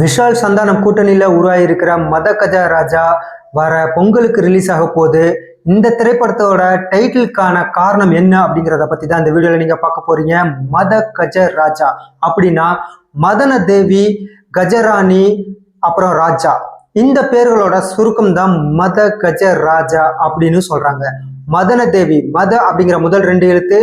விஷால் சந்தானம் கூட்டணியில் உருவாகியிருக்கிற மத கஜா ராஜா வர பொங்கலுக்கு ரிலீஸ் ஆக போகுது. இந்த திரைப்படத்தோட டைட்டிலுக்கான காரணம் என்ன அப்படிங்கிறத பற்றி தான் இந்த வீடியோவில் நீங்கள் பார்க்க போறீங்க. மத கஜ ராஜா அப்படின்னா மதன தேவி கஜராணி அப்புறம் ராஜா. இந்த பேர்களோட சுருக்கம் தான் மத கஜ ராஜா அப்படின்னு சொல்றாங்க. மதன தேவி மத அப்படிங்கிற முதல் ரெண்டு எழுத்து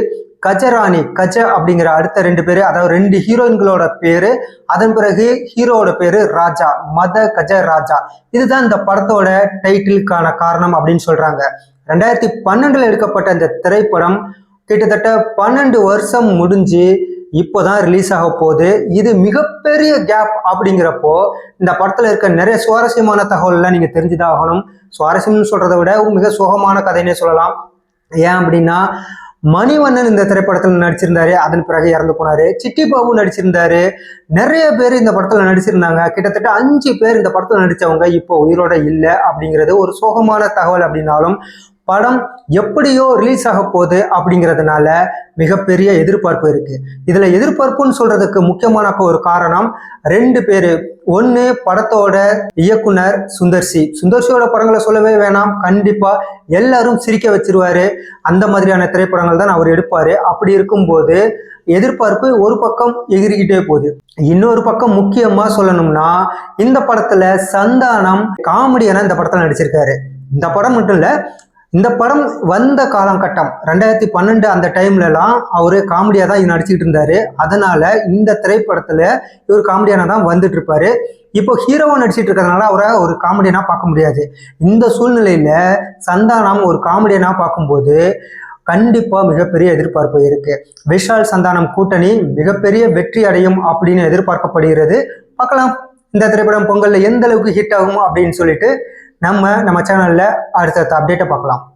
கஜராணி கஜ அப்படிங்கிற அடுத்த ரெண்டு பேரு அதாவது ரெண்டு ஹீரோயின்களோட பேரு அதன் பிறகு ஹீரோவோட பேரு ராஜா மத கஜ ராஜா. இதுதான் இந்த படத்தோட டைட்டிலுக்கான காரணம் அப்படின்னு சொல்றாங்க. ரெண்டாயிரத்தி பன்னெண்டுல எடுக்கப்பட்ட இந்த திரைப்படம் கிட்டத்தட்ட பன்னெண்டு வருஷம் முடிஞ்சு இப்போதான் ரிலீஸ் ஆக போகுது. இது மிகப்பெரிய கேப் அப்படிங்கிறப்போ இந்த படத்துல இருக்க நிறைய சுவாரஸ்யமான தகவல்லாம் நீங்க தெரிஞ்சுதான் ஆகணும். சுவாரஸ்யம்னு சொல்றதை விட மிக சுகமான கதைன்னே சொல்லலாம். ஏன் அப்படின்னா மணிவண்ணன் இந்த திரைப்படத்தில் நடிச்சிருந்தாரு. அதன் பிறகு இறந்து போனாரு. சிட்டி பாபு நடிச்சிருந்தாரு. நிறைய பேர் இந்த படத்துல நடிச்சிருந்தாங்க. கிட்டத்தட்ட அஞ்சு பேர் இந்த படத்துல நடிச்சவங்க இப்போ உயிரோட இல்லை அப்படிங்கிறது ஒரு சோகமான தகவல் அப்படின்னாலும் படம் எப்படியோ ரிலீஸ் ஆக போகுது அப்படிங்கிறதுனால மிகப்பெரிய எதிர்பார்ப்பு இருக்கு. இதுல எதிர்பார்ப்புன்னு சொல்றதுக்கு முக்கியமான ஒரு காரணம் ரெண்டு பேர். ஒன்று படத்தோட இயக்குனர் சுந்தர்சி. சுந்தர்சியோட படங்களை சொல்லவே வேணாம். கண்டிப்பா எல்லாரும் சிரிக்க வச்சிருவாரு. அந்த மாதிரியான திரைப்படங்கள் தான் அவர் எடுப்பாரு. அப்படி இருக்கும்போது எதிர்பார்ப்பு ஒரு பக்கம் எகிரிக்கிட்டே போகுது. இன்னொரு பக்கம் முக்கியமா சொல்லணும்னா இந்த படத்துல சந்தானம் காமெடியான இந்த படத்துல நடிச்சிருக்காரு. இந்த படம் மட்டும் இல்ல இந்த படம் வந்த காலகட்டம் ரெண்டாயிரத்தி பன்னெண்டு அந்த டைம்லலாம் அவர் காமெடியாக தான் நடிச்சுக்கிட்டு இருந்தார். அதனால இந்த திரைப்படத்தில் இவர் காமெடியான தான் வந்துட்டு இருப்பாரு இப்போ ஹீரோவை நடிச்சிட்டு இருக்கிறதுனால அவரை ஒரு காமெடியனாக பார்க்க முடியாது. இந்த சூழ்நிலையில் சந்தானம் ஒரு காமெடியனாக பார்க்கும்போது கண்டிப்பாக மிகப்பெரிய எதிர்பார்ப்பு இருக்கு. விஷால் சந்தானம் கூட்டணி மிகப்பெரிய வெற்றி அடையும் அப்படின்னு எதிர்பார்க்கப்படுகிறது. பார்க்கலாம். இந்த திரைப்படம் பொங்கலில் எந்த அளவுக்கு ஹிட் ஆகும் அப்படின்னு சொல்லிட்டு நம்ம நம்ம சேனலில் அடுத்தடுத்த அப்டேட்டை பார்க்கலாம்.